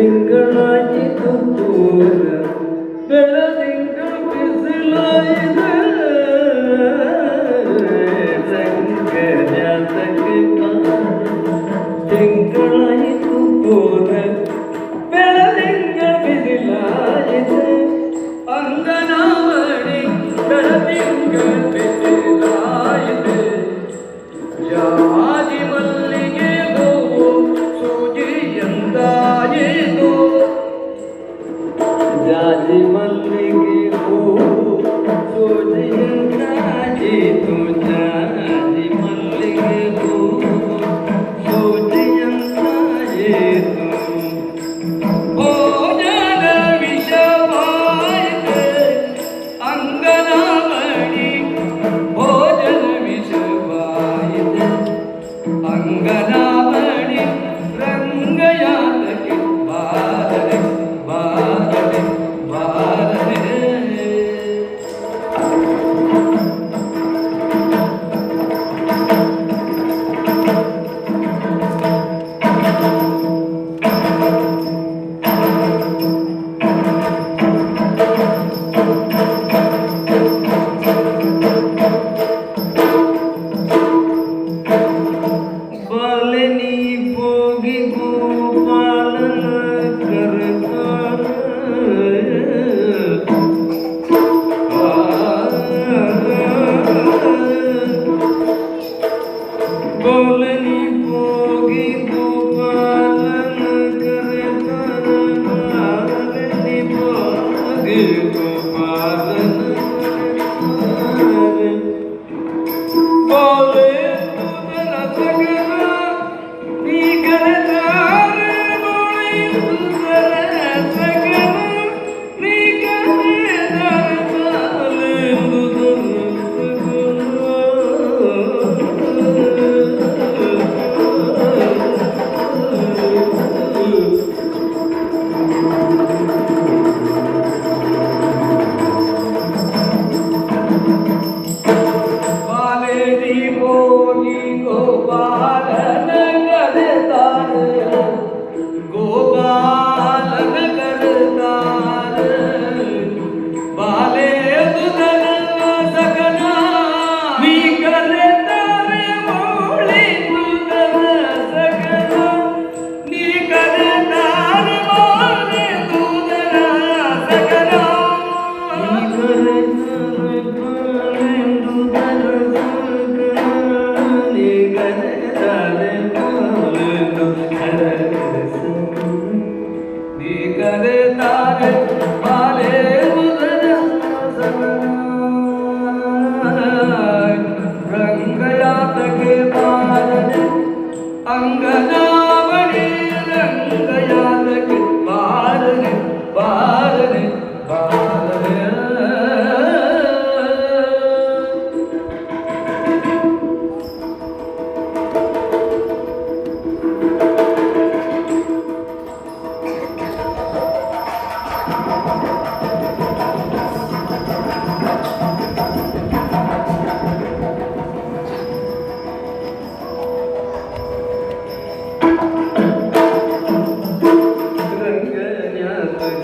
തിങ്കളായി കുത്തൂര വെള തിങ്കൾ പിസിലായത് തിങ്കളായി കുത്തൂര Amen.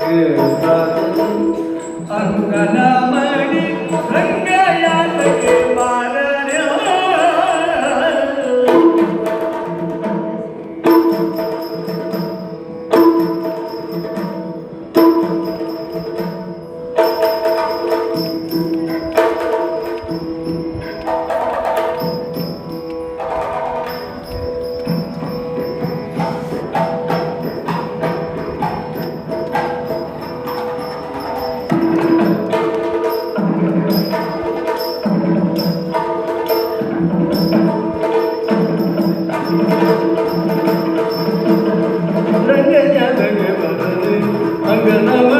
Thank you. Thank you.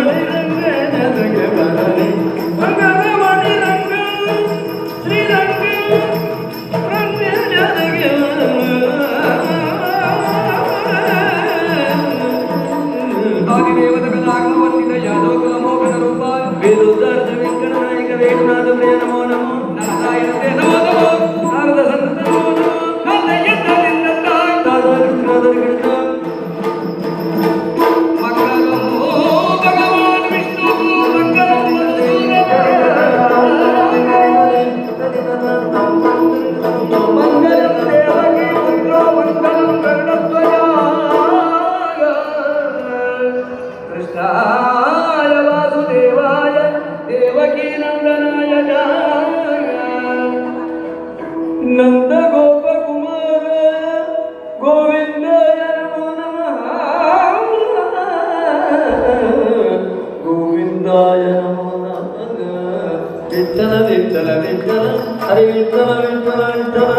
విత్తన విత్తన విత్తన హరి విత్తన విత్తన విత్తన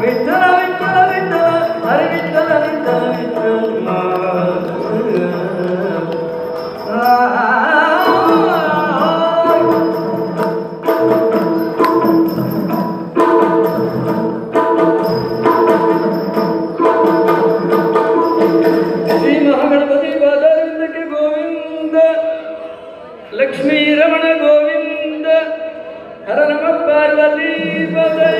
విత్తన ರಮಣ ಗೋವಿಂದ ಹರ ನಮ ಪಾರ್ವತಿ ಪದೇ